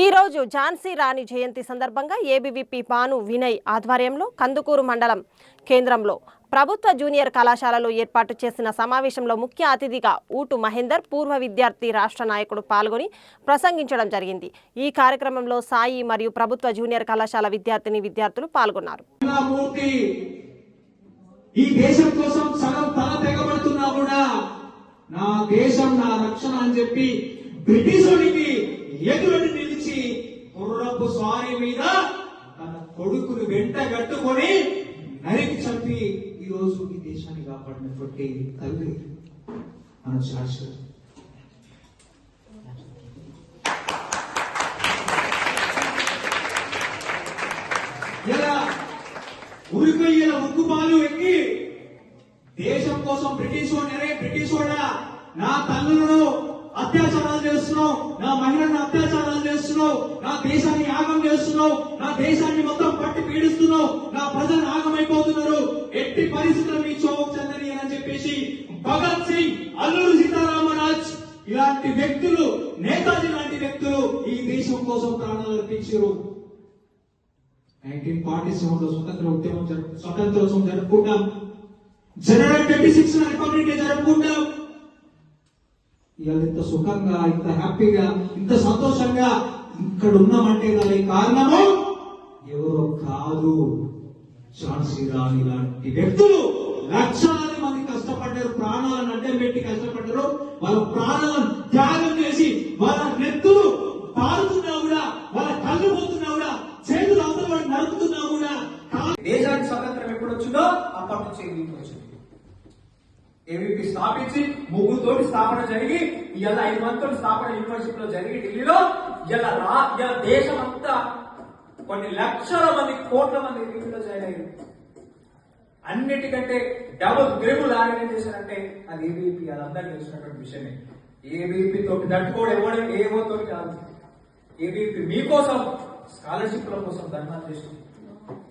ఈరోజు ఝాన్సీ రాణి జయంతి సందర్భంగా ఏబీవీపీ భాను వినయ్ ఆధ్వర్యంలో కందుకూరు మండలం కేంద్రంలో ప్రభుత్వ జూనియర్ కళాశాలలో ఏర్పాటు చేసిన సమావేశంలో ముఖ్య అతిథిగా ఊటు మహేందర్ పూర్వ విద్యార్థి రాష్ట్ర నాయకుడు పాల్గొని ప్రసంగించడం జరిగింది. ఈ కార్యక్రమంలో సాయి మరియు ప్రభుత్వ జూనియర్ కళాశాల విద్యార్థిని విద్యార్థులు పాల్గొన్నారు. ఈ దేశం కోసం సగం తల తెగబడుతున్నా కూడా నా దేశం నా రక్షణ అని చెప్పి నిలిచి గుర్రపు స్వారి మీద తన కొడుకును వెంట కట్టుకొని నరికి చంపి ఈ రోజు ఈ దేశాన్ని కాపాడినటువంటి తల్లి మన శాశ్వత ఇలా ఉరికొయ్యల ఉక్కుపాలు ఎక్కి దేశం కోసం బ్రిటిష్ వాడినరే బ్రిటిష్ వాడా నా తల్లులను అత్యాచారాలు చేస్తున్నావు. నా మహిళలను అత్యాచారాలు చేస్తున్నావు. నా దేశాన్ని యాగం చేస్తున్నావు. నా దేశాన్ని మొత్తం పట్టి పీడిస్తున్నావు. నా ప్రజలు ఆగమైపోతున్నారు ఎట్టి పరిస్థితులు మీ చోక్ చెందని అని చెప్పేసి భగత్ సింగ్ అల్లూరు సీతారామరాజ్ ఇలాంటి వ్యక్తులు నేతాజీ లాంటి వ్యక్తులు ఈ దేశం కోసం ప్రాణాలు అర్పించారు. నైన్టీన్ ఫార్టీ సెవెన్లో స్వతంత్ర ఉద్యమం జరుపు స్వతంత్రోత్సవం జరుపుకుంటాం. General twenty six republic day జరుపుకుంటాం. ఇవాళ ఇంత సుఖంగా ఇంత హ్యాపీగా ఇంత సంతోషంగా ఇక్కడ ఉన్నామంటే దానికి కారణము ఎవరో కాదు. ఝాన్సీ రాణి లాంటి వ్యక్తులు లక్షలాది మంది కష్టపడ్డారు ప్రాణాలను అడ్డం పెట్టి కష్టపడ్డారు. వాళ్ళ ప్రాణాలను త్యాగం చేసి వాళ్ళ నెత్తులు పారుతున్నా కూడా వాళ్ళ కళ్ళు పోతున్నా కూడా చేతులు అవతల వాడు నరుకుతున్నా కూడా కాళ్ళు దేశానికి స్వతంత్రం ఎప్పుడు వచ్చిందో అప్పటి నుంచి ఏబీపీ వచ్చింది ఏవిపి స్థాపించి ముగ్గురుతోటి స్థాపన జరిగి ఇలా ఐదు మందితో స్థాపన యూనివర్సిటీలో జరిగి ఢిల్లీలో ఇలా రా ఇలా దేశం అంతా కొన్ని లక్షల మంది కోట్ల మంది ఢిల్లీలో జాయిన్ అయ్యారు. అన్నిటికంటే డబుల్ త్రిబుల్ ఆర్గనైజేషన్ అంటే అది ఏబీపీ అది అందరికీ తెలిసినటువంటి విషయమే. ఏబీపీ తోటి దట్టుకోవడం ఇవ్వడం ఏవో తోటి కాదు. ఏబీపీ మీకోసం స్కాలర్షిప్ల కోసం ధర్నాలు చేస్తుంది.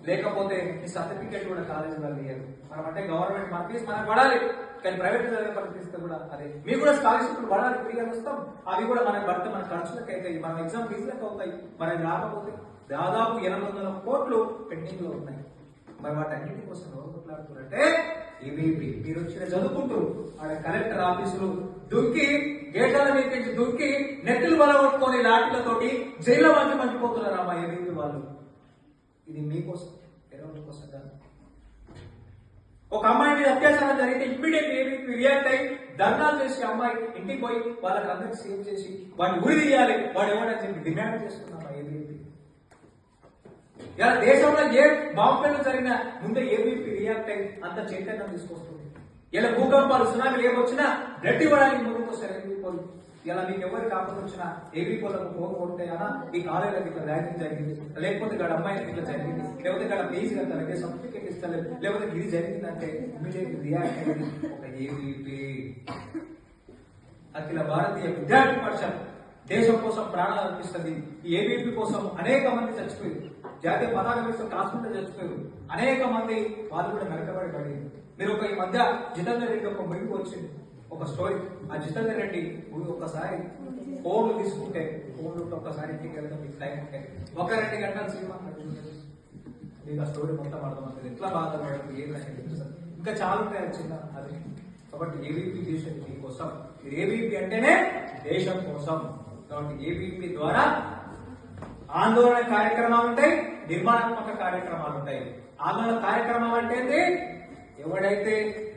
లేకపోతే ఈ సర్టిఫికేట్ కూడా కాలేజీలో ఇయ్యరు. మనం అంటే గవర్నమెంట్ మన ఫీజు మనకు పడాలి. కానీ ప్రైవేట్ పని తీస్తే కూడా అదే. మీకు కూడా స్కాలర్షిప్ వాడాలి ఫ్రీగా వస్తాం అవి కూడా మన భర్త మన ఖర్చులకు అవుతాయి. మన ఎగ్జామ్ ఫీజులకు అవుతాయి. మనకి రాకపోతే దాదాపు ఎనిమిది వందల కోట్లు పెండింగ్లో ఉన్నాయి. మరి వాటన్నిటి కోసం ఎవరు కొట్లాడుతున్నారంటే మీరు వచ్చిన చదువుకుంటూ ఆడ కలెక్టర్ ఆఫీసులు దుక్కి గేట్ల నుంచి దుక్కి నెత్తులు బలగొట్టుకొని లాఠీలతోటి జైల్లో మంచి మంచిపోతున్నారు అమ్మా ఏబీపీ వాళ్ళు. ఇది మీకోసం పేరెంట్స్ కోసం కాదు. ఒక అమ్మాయి మీద అత్యాచారం జరిగితే ఇమ్మీడియట్ ఏబీపీ రియాక్ట్ అయ్యి ధర్నాలు చేసి అమ్మాయి ఇంటికి పోయి వాళ్ళకి అందరికి సేవ్ చేసి వాడిని ఉరి తీయాలి. వాడు ఏమైనా చెప్పి డిమాండ్ చేస్తున్నామా ఏబీపీ. ఇలా దేశంలో ఏ బాంబేలో జరిగిన ముందే ఏబీపీ రియాక్ట్ అయ్యి అంత చైతన్యం తీసుకొస్తుంది. ఇలా భూకంపాలు సునామీలు ఏమొచ్చినా బ్లడ్ ఇవ్వడానికి ముందుకు వస్తారు ఇలా మీకు ఎవరు కాకపోతే వచ్చిన ఏబీపీలకు ఫోన్ కొడితే అనా ఈ కాలేజీలకు ఇట్లా ర్యాంకింగ్ జరిగింది. లేకపోతే ఇక్కడ అమ్మాయికి ఇట్లా జరిగింది. లేకపోతే ఇక్కడ ఫీజు కట్టాలంటే సర్టిఫికేట్ ఇస్తలేదు లేకపోతే ఇది జరిగిందంటే ఇమీడియట్ రియాక్ట్ అయ్యింది ఒక ఏబీపీ అఖిల భారతీయ విద్యార్థి పరిషత్ దేశం కోసం ప్రాణాలు అర్పిస్తుంది. ఈ ఏబీపీ కోసం అనేక మంది చచ్చిపోయారు. జాతీయ పతాక వేసుకుని కాసుకుంటే చచ్చిపోయారు. అనేక మంది వాళ్ళు కూడా నరకబడి పడింది మీరు ఒక ఈ మధ్య జితేందర్ రెడ్డి ఒక ముగింపు వచ్చింది. ఒక స్టోరీ. ఆ జితేందర్ రెడ్డి మూవీ ఒక్కసారి ఫోన్లు తీసుకుంటే ఫోన్లు ఒక్కసారి ఇంటికి వెళ్తాం మీకు టైం ఉంటే. ఒక రెండు గంటల సినిమా మీకు ఆ స్టోరీ మొత్తం అర్థమవుతుంది. ఎట్లా బాధపడదు ఏం తెలుస్తుంది ఇంకా చాలా ఉంటాయి చిన్న అది. కాబట్టి ఏబీపీ దేశం కోసం ఏబీపీ అంటేనే దేశం కోసం. కాబట్టి ఏబీపీ ద్వారా ఆందోళన కార్యక్రమాలు ఉంటాయి నిర్మాణాత్మక కార్యక్రమాలు ఉంటాయి. ఆందోళన కార్యక్రమాలు అంటే ఎవడైతే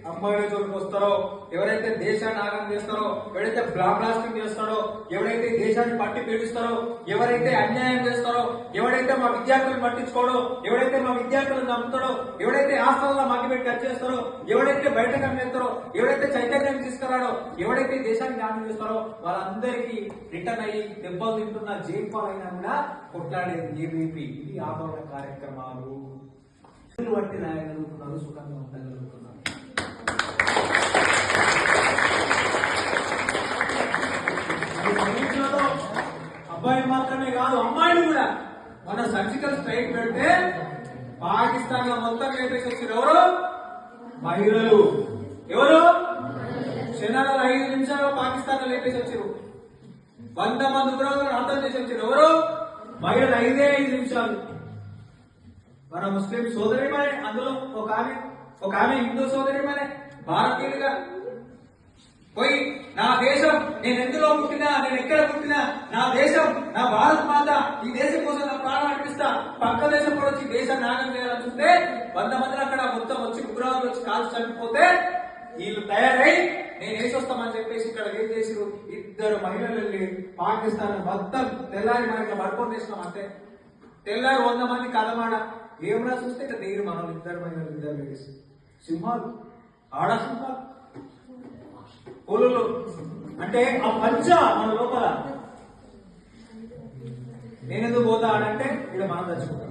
అమ్మాయిల చోటుకు వస్తారో ఎవరైతే దేశాన్ని ఆగం చేస్తారో ఎవరైతే బ్లాక్ బ్లాస్టింగ్ చేస్తారో ఎవరైతే దేశాన్ని పట్టి పీడిస్తారో ఎవరైతే అన్యాయం చేస్తారో ఎవడైతే మా విద్యార్థులను పట్టించుకోడో ఎవడైతే మా విద్యార్థులను నమ్ముతాడో ఎవడైతే ఆస్తుల్లో మగ్గిపెట్టి కట్ చేస్తారో ఎవడైతే బయటకు అమ్మేస్తారో ఎవడైతే చైతన్యం తీసుకురాడో ఎవడైతే దేశాన్ని జ్ఞానం చేస్తారో వాళ్ళందరికీ రిటర్న్ అయ్యి దెబ్బలు తింటున్న జైపాలైనా కూడా కొట్లాడేది ఏబీపీ ఇది ఆందోళన కార్యక్రమాలు. బట్టి రాయగలుగుతున్నారు సుఖంగా ఉండగలుగుతున్నారు. అబ్బాయి మాత్రమే కాదు అమ్మాయిని కూడా. మన సర్జికల్ స్ట్రైక్ పెడితే పాకిస్తాన్లో మొత్తం లేపేసి వచ్చారు ఎవరు? మహిళలు. ఎవరు? క్షణాలు ఐదు నిమిషాలు పాకిస్తాన్లో లేపేసి వచ్చారు వంద మంది ఉగ్రవాదులను అర్థం చేసి వచ్చారు ఎవరు? మహిళలు ఐదే ఐదు నిమిషాలు. మన ముస్లిం సోదరిమనే అందులో ఒక ఆమె ఒక ఆమె హిందూ సోదరిమనే భారతీయులుగా పోయి నా దేశం నేను ఎందులో పుట్టినా నేను ఎక్కడ పుట్టినా నా దేశం నా భారత్ మాత ఈ దేశం కోసం నా ప్రాణం అర్పిస్తా పక్క దేశం కూడా వచ్చి దేశం నాగం చేయాలని చూస్తే వంద మంది అక్కడ మొత్తం వచ్చి ఉగ్రవాదులు వచ్చి కాల్చి చనిపోతే వీళ్ళు తయారై నేను వేసొస్తామని చెప్పేసి ఇక్కడ ఏం చేసిరు ఇద్దరు మహిళలు వెళ్ళి పాకిస్తాన్ మొత్తం తెల్లారి మనకి వర్కౌట్ చేసినాం అంతే. తెల్లారి వంద మంది కథమాడ ఏమన్నా చూస్తే ఇక్కడ దిగిరు మనం ఇద్దరు మహిళలు ఇద్దరు లేడీస్ సింహాలు. ఆడ సింహాలు. పులులు అంటే ఆ పంచ మన లోపల. నేనెందుకు పోతా అంటే ఇక్కడ మనం తెచ్చుకుంటాం